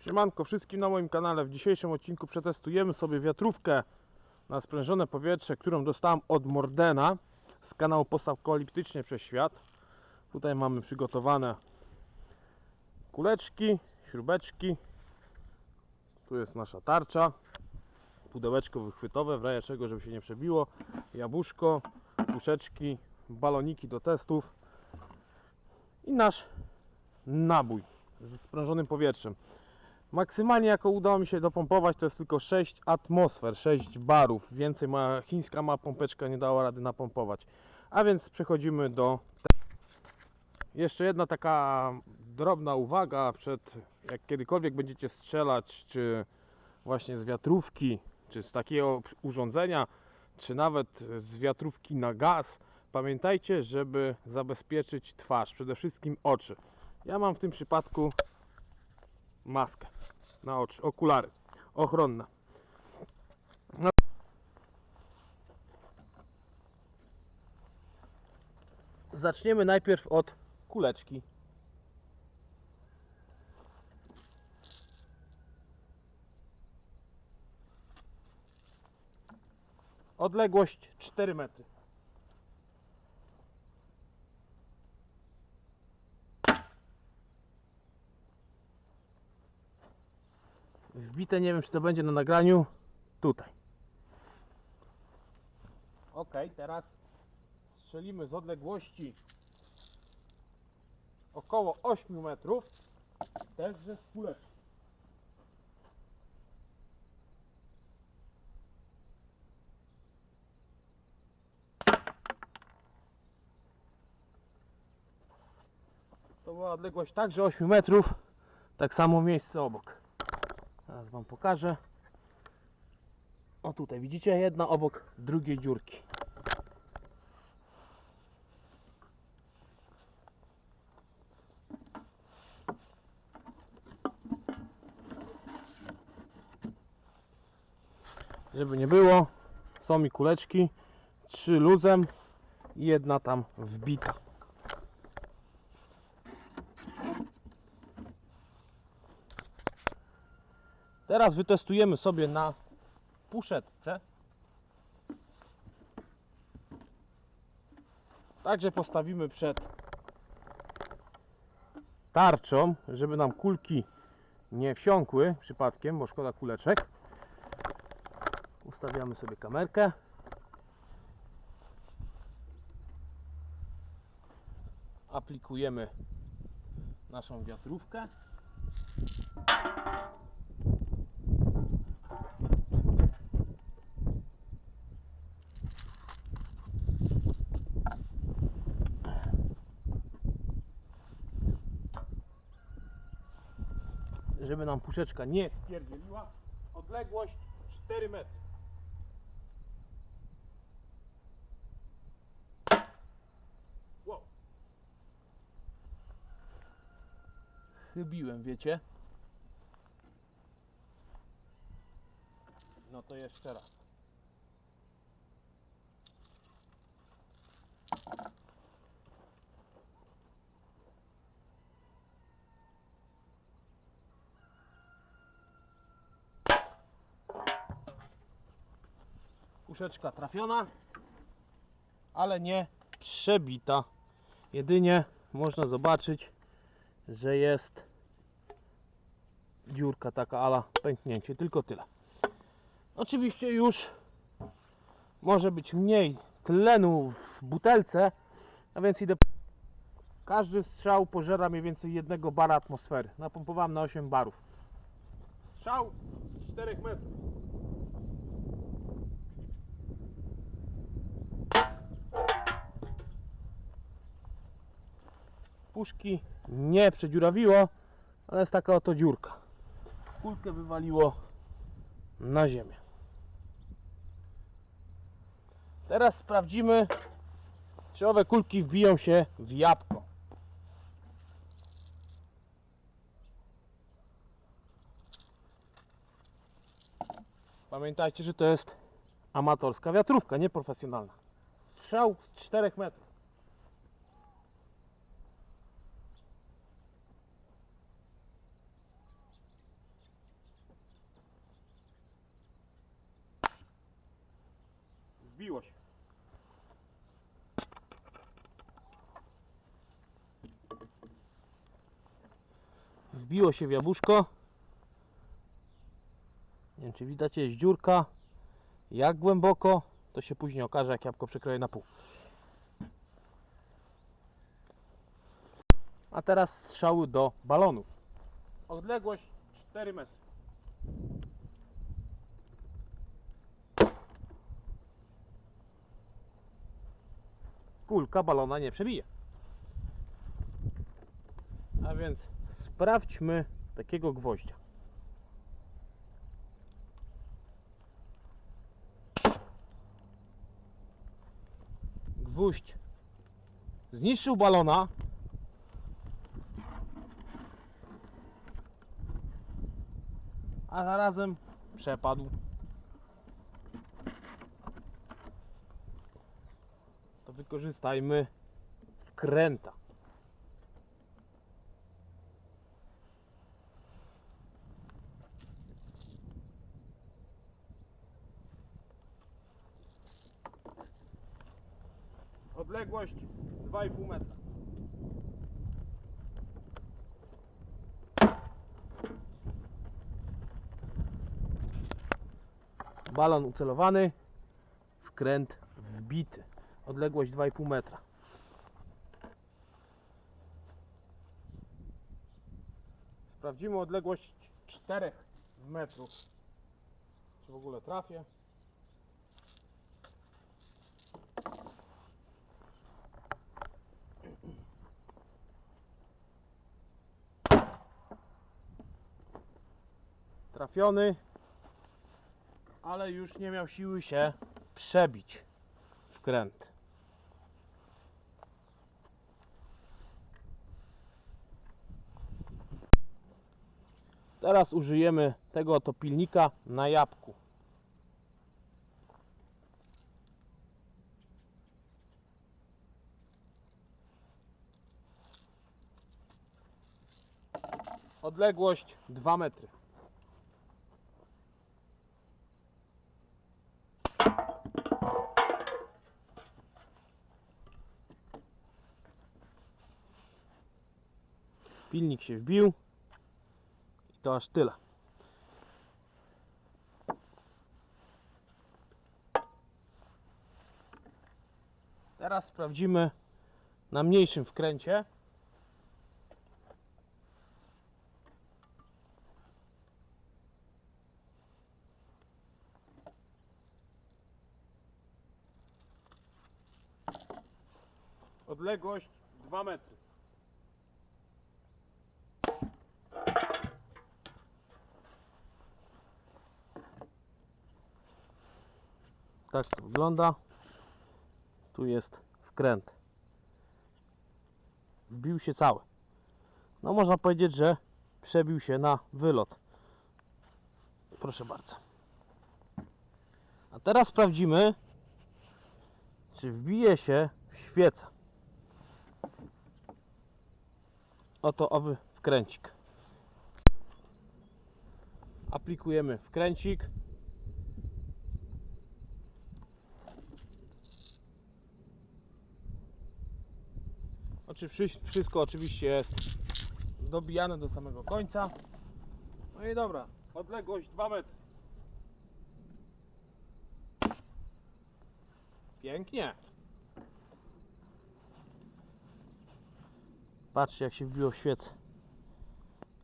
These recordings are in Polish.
Siemanko wszystkim na moim kanale. W dzisiejszym odcinku przetestujemy sobie wiatrówkę na sprężone powietrze, którą dostałem od Mordena z kanału Postapokaliptycznie przez świat. Tutaj mamy przygotowane kuleczki, śrubeczki. Tu jest nasza tarcza, pudełeczko wychwytowe, w razie czego, żeby się nie przebiło, jabłuszko, puszeczki, baloniki do testów i nasz nabój z sprężonym powietrzem. Maksymalnie jako udało mi się dopompować to jest tylko 6 atmosfer, 6 barów. Więcej ma chińska ma pompeczka nie dała rady napompować. A więc przechodzimy do jeszcze jedna taka drobna uwaga przed jak kiedykolwiek będziecie strzelać czy właśnie z wiatrówki, czy z takiego urządzenia, czy nawet z wiatrówki na gaz. Pamiętajcie, żeby zabezpieczyć twarz, przede wszystkim oczy. Ja mam w tym przypadku maskę na oczy, okulary ochronne. No. Zaczniemy najpierw od kuleczki. Odległość 4 metry. Wbite, nie wiem czy to będzie na nagraniu, tutaj. Ok, teraz strzelimy z odległości około 8 metrów, też z kuleczki. To była odległość także 8 metrów, tak samo miejsce obok. Teraz Wam pokażę. O tutaj widzicie, jedna obok drugiej dziurki. Żeby nie było, są mi kuleczki, trzy luzem i jedna tam wbita. Teraz wytestujemy sobie na puszetce. Także postawimy przed tarczą, żeby nam kulki nie wsiąkły przypadkiem, bo szkoda kuleczek. Ustawiamy sobie kamerkę. Aplikujemy naszą wiatrówkę. Żeby nam puszeczka nie spierdzieliła. Odległość 4 metry. Wow. Chybiłem, wiecie? No to jeszcze raz. Puszeczka trafiona, ale nie przebita. Jedynie można zobaczyć, że jest dziurka taka ala pęknięcie, tylko tyle. Oczywiście już może być mniej tlenu w butelce, a więc idę. Każdy strzał pożera mniej więcej jednego bara atmosfery. Napompowałem na 8 barów. Strzał z 4 metrów. Puszki nie przedziurawiło, ale jest taka oto dziurka. Kulkę wywaliło na ziemię. Teraz sprawdzimy, czy owe kulki wbiją się w jabłko. Pamiętajcie, że to jest amatorska wiatrówka, nie profesjonalna. Strzał z 4 metrów. wbiło się. Wbiło się w jabłuszko. Nie wiem czy widać, jest dziurka. Jak głęboko, to się później okaże jak jabłko przekroję na pół. A teraz strzały do balonów. Odległość 4 metry. Kulka balona nie przebije. A więc sprawdźmy takiego gwoździa. Gwóźdź zniszczył balona. A zarazem przepadł. To wykorzystajmy wkręta. Odległość 2,5 metra. Balon ucelowany, wkręt wbity. Odległość 2,5 metra. Sprawdzimy odległość 4 metrów. Czy w ogóle trafię? Trafiony, ale już nie miał siły się przebić wkręt. Teraz użyjemy tego oto pilnika na jabłku. Odległość 2 metry. Pilnik się wbił i to aż tyle. Teraz sprawdzimy na mniejszym wkręcie. Odległość 2 metry. Tak to wygląda. Tu jest wkręt. Wbił się cały. No można powiedzieć, że przebił się na wylot. Proszę bardzo. A teraz sprawdzimy, czy wbije się w świecę. Oto owy wkręcik. Aplikujemy wkręcik. Wszy- wszystko oczywiście jest dobijane do samego końca. No i dobra, odległość 2 metry. Pięknie. Patrzcie jak się wbiło w świecę.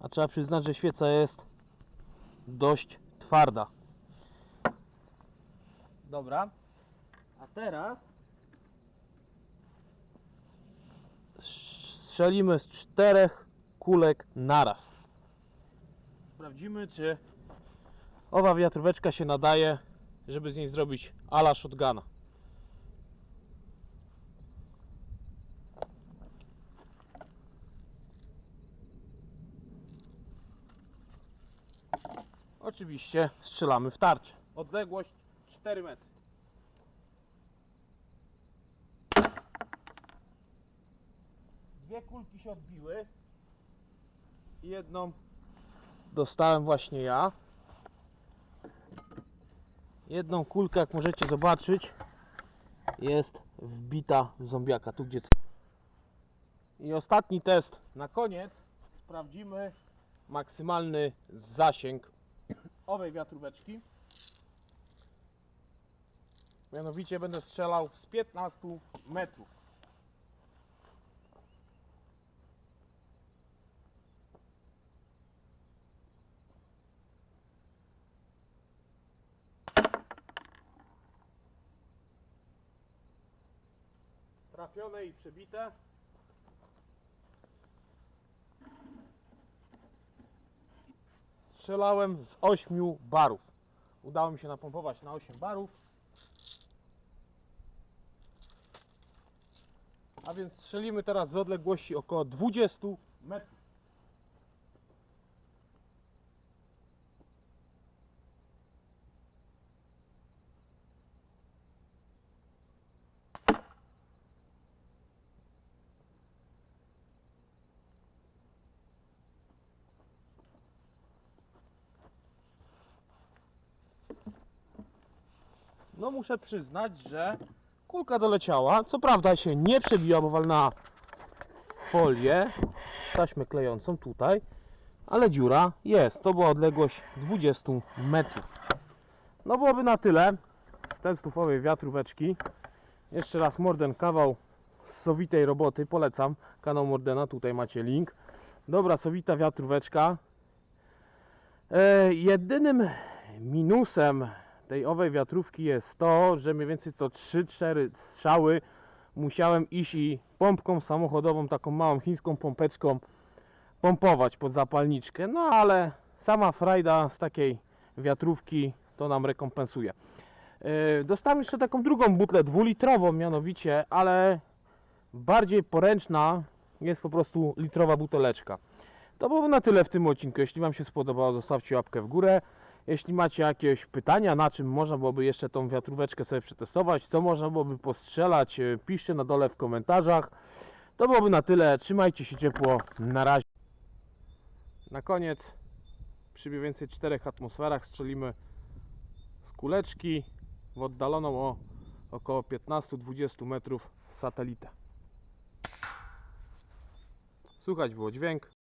A trzeba przyznać, że świeca jest dość twarda. Dobra. A teraz strzelimy z czterech kulek naraz. Sprawdzimy, czy owa wiatróweczka się nadaje, żeby z niej zrobić ala shotguna. Oczywiście strzelamy w tarczę. Odległość 4 metry. Dwie kulki się odbiły. Jedną dostałem właśnie ja. Jedną kulkę, jak możecie zobaczyć, jest wbita w zombiaka, tu gdzie... I ostatni test na koniec. Sprawdzimy maksymalny zasięg owej wiatróweczki. Mianowicie będę strzelał z 15 metrów. Trafione i przebite. Strzelałem z 8 barów. Udało mi się napompować na 8 barów. A więc strzelimy teraz z odległości około 20 metrów. No muszę przyznać, że kulka doleciała. Co prawda się nie przebiła, bo walna folię, taśmę klejącą tutaj, ale dziura jest. To była odległość 20 metrów. No byłoby na tyle z testów owej wiatróweczki. Jeszcze raz Morden kawał sowitej roboty, polecam kanał Mordena, tutaj macie link. Dobra, sowita wiatróweczka. E, jedynym minusem tej owej wiatrówki jest to, że mniej więcej co 3-4 strzały musiałem iść i pompką samochodową, taką małą chińską pompeczką pompować pod zapalniczkę. No ale sama frajda z takiej wiatrówki to nam rekompensuje. Yy, Dostałem jeszcze taką drugą butlę dwulitrową mianowicie, ale bardziej poręczna jest po prostu litrowa buteleczka. To było na tyle w tym odcinku. Jeśli Wam się spodobało, zostawcie łapkę w górę. Jeśli macie jakieś pytania, na czym można byłoby jeszcze tą wiatróweczkę sobie przetestować, co można byłoby postrzelać, e, piszcie na dole w komentarzach. To byłoby na tyle. Trzymajcie się ciepło. Na razie. Na koniec, przy mniej więcej 4 atmosferach strzelimy z kuleczki w oddaloną o około 15-20 metrów satelitę. Słychać było dźwięk.